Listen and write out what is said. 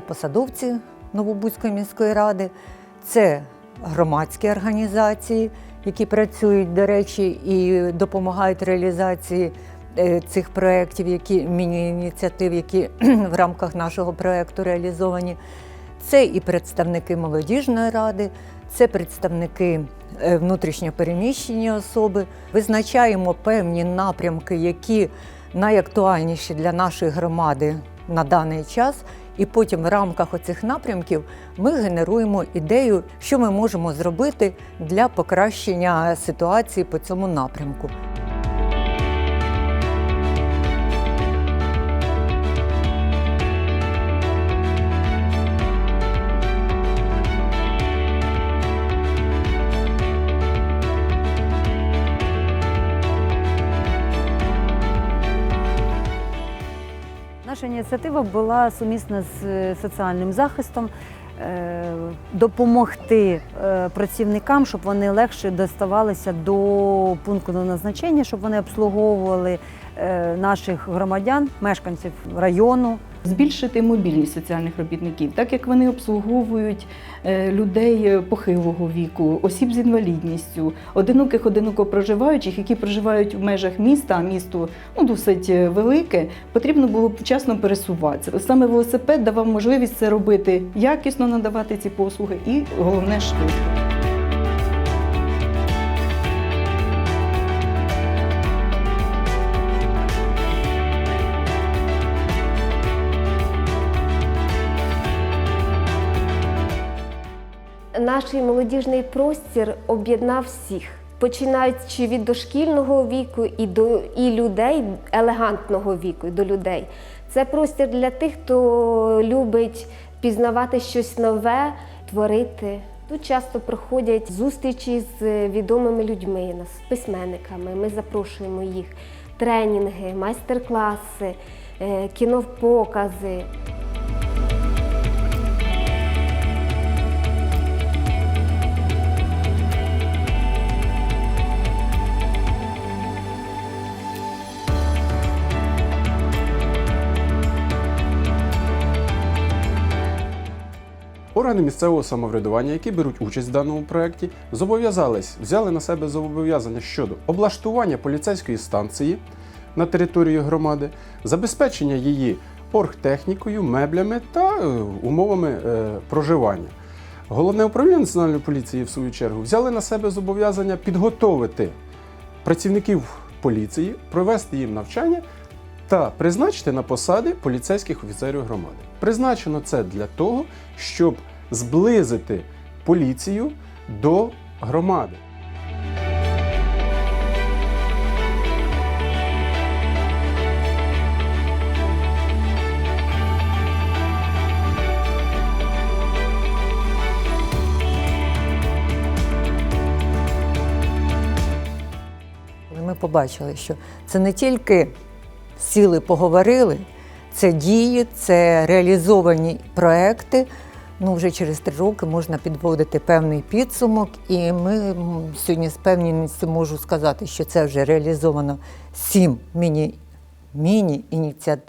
посадовці Новобузької міської ради, це громадські організації, які працюють, до речі, і допомагають реалізації е, цих проєктів, які міні-ініціатив, які в рамках нашого проєкту реалізовані. Це і представники молодіжної ради, це представники е, внутрішньопереміщені особи. Визначаємо певні напрямки, які найактуальніші для нашої громади на даний час. І потім в рамках оцих напрямків ми генеруємо ідею, що ми можемо зробити для покращення ситуації по цьому напрямку. Наша ініціатива була сумісна з е, соціальним захистом. е, Допомогти е, працівникам, щоб вони легше доставалися до пункту назначення, щоб вони обслуговували наших громадян, мешканців району. Збільшити мобільність соціальних робітників, так як вони обслуговують е, людей е, похилого віку, осіб з інвалідністю, одиноких одиноко проживаючих, які проживають в межах міста, а місто ну, досить е, велике, потрібно було вчасно пересуватися. Саме велосипед давав можливість це робити якісно, надавати ці послуги і головне швидко. Наш молодіжний простір об'єднав всіх, починаючи від дошкільного віку і до і людей елегантного віку, і до людей. Це простір для тих, хто любить пізнавати щось нове, творити. Тут часто проходять зустрічі з відомими людьми, з письменниками. Ми запрошуємо їх, тренінги, майстер-класи, е, кінопокази. Органи місцевого самоврядування, які беруть участь в даному проєкті, зобов'язались, взяли на себе зобов'язання щодо облаштування поліцейської станції на території громади, забезпечення її оргтехнікою, меблями та е, умовами е, проживання. Головне управління національної поліції, в свою чергу, взяли на себе зобов'язання підготовити працівників поліції, провести їм навчання та призначити на посади поліцейських офіцерів громади. Призначено це для того, щоб зблизити поліцію до громади. Ми побачили, що це не тільки сіли, поговорили, це дії, це реалізовані проекти. Ну, вже через три роки можна підводити певний підсумок, і ми сьогодні з певністю можу сказати, що це вже реалізовано сім міні, міні-ініціатив.